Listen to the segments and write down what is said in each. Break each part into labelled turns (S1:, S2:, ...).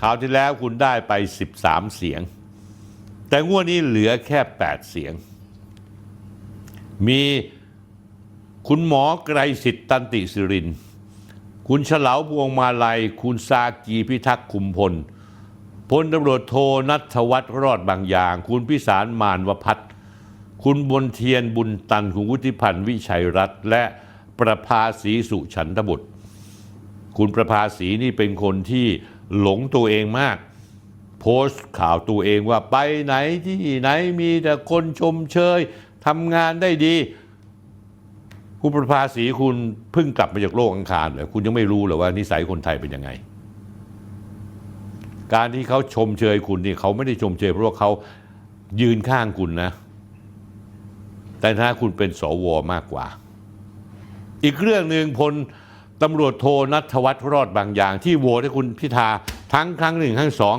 S1: คราวที่แล้วคุณได้ไป 13 เสียง แต่งวดนี้เหลือแค่ 8 เสียง มีคุณหมอไกรสิทธิ์ตันติสิริน คุณเฉลาวพวงมาลัย คุณซากีพิทักษ์คุมพล พลตำรวจโทนัทวัฒน์รอดบางอย่าง คุณพิสารมานวพัฒน์คุณบนเทียนบุญตัน คุณวุฒิพันธ์วิชัยรัตน์และประภาสีสุฉันทบุตร คุณประภาสีนี่เป็นคนที่ หลงตัวเองมาก โพสต์ข่าวตัวเองว่าไปไหนที่ไหนมีแต่คนชมเชยทำงานได้ดี คุณประภาสีคุณเพิ่งกลับมาจากโลกอังคารเหรอคุณยังไม่รู้เหรอว่านิสัยคนไทยเป็นยังไง การที่เขาชมเชยคุณนี่เขาไม่ได้ชมเชยเพราะว่าเขายืนข้างคุณนะ แต่ถ้าคุณเป็นสวมากกว่า อีกเรื่องหนึ่งพล ตำรวจโทนัทวัฒน์รอดบางอย่างที่โหวตให้คุณพิธาทั้งครั้งหนึ่งครั้งสอง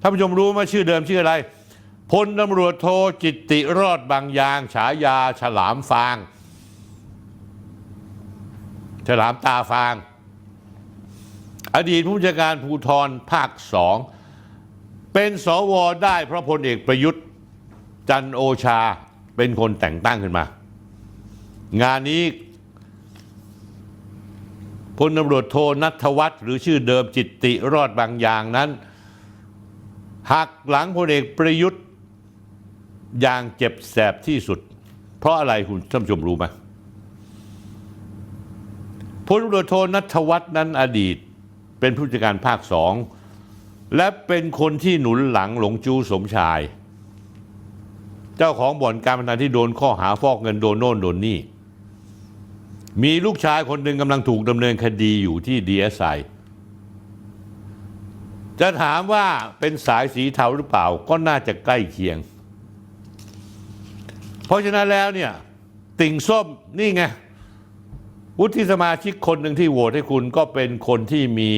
S1: ท่านผู้ชมรู้ไหมชื่อเดิมชื่ออะไรพลตำรวจโทจิตติรอดบางอย่าง ฉายาฉลามฟาง ฉลามตาฟาง อดีตผู้บัญชาการภูธรภาคสองเป็นสวได้เพราะพลเอกประยุทธ์ จันโอชาเป็นคนแต่งตั้งขึ้นมา งานนี้ พลตำรวจโทนัทวัฒน์หรือชื่อเดิมจิตติรอดบางอย่างนั้น หักหลังพลเอกประยุทธ์อย่างเจ็บแสบที่สุด เพราะอะไรคุณท่านผู้ชมรู้ไหมพลตำรวจโทนัทวัฒน์นั้นอดีตเป็นผู้จัดการภาคสองและเป็นคนที่หนุนหลังหลงจูสมชาย เจ้าของบ่อนการพนันที่โดนข้อหาฟอกเงินโดนโน่นโดนนี่ มีลูกชายคนหนึ่งกำลังถูกดำเนินคดีอยู่ที่ดีเอสไอจะถามว่าเป็นสายสีเทาหรือเปล่าก็น่าจะใกล้เคียง เพราะฉะนั้นแล้วเนี่ย ติ่งส้มนี่ไงวุฒิสมาชิกคนหนึ่งที่โหวตให้คุณก็เป็นคนที่มี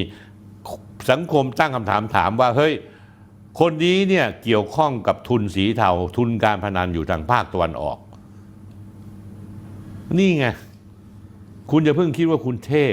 S1: สังคมตั้งคำถามถามว่า เฮ้ย คนนี้เนี่ยเกี่ยวข้องกับทุนสีเทาทุนการพนันอยู่ทางภาคตะวันออก นี่ไง คุณจะเพิ่งคิดว่าคุณเท่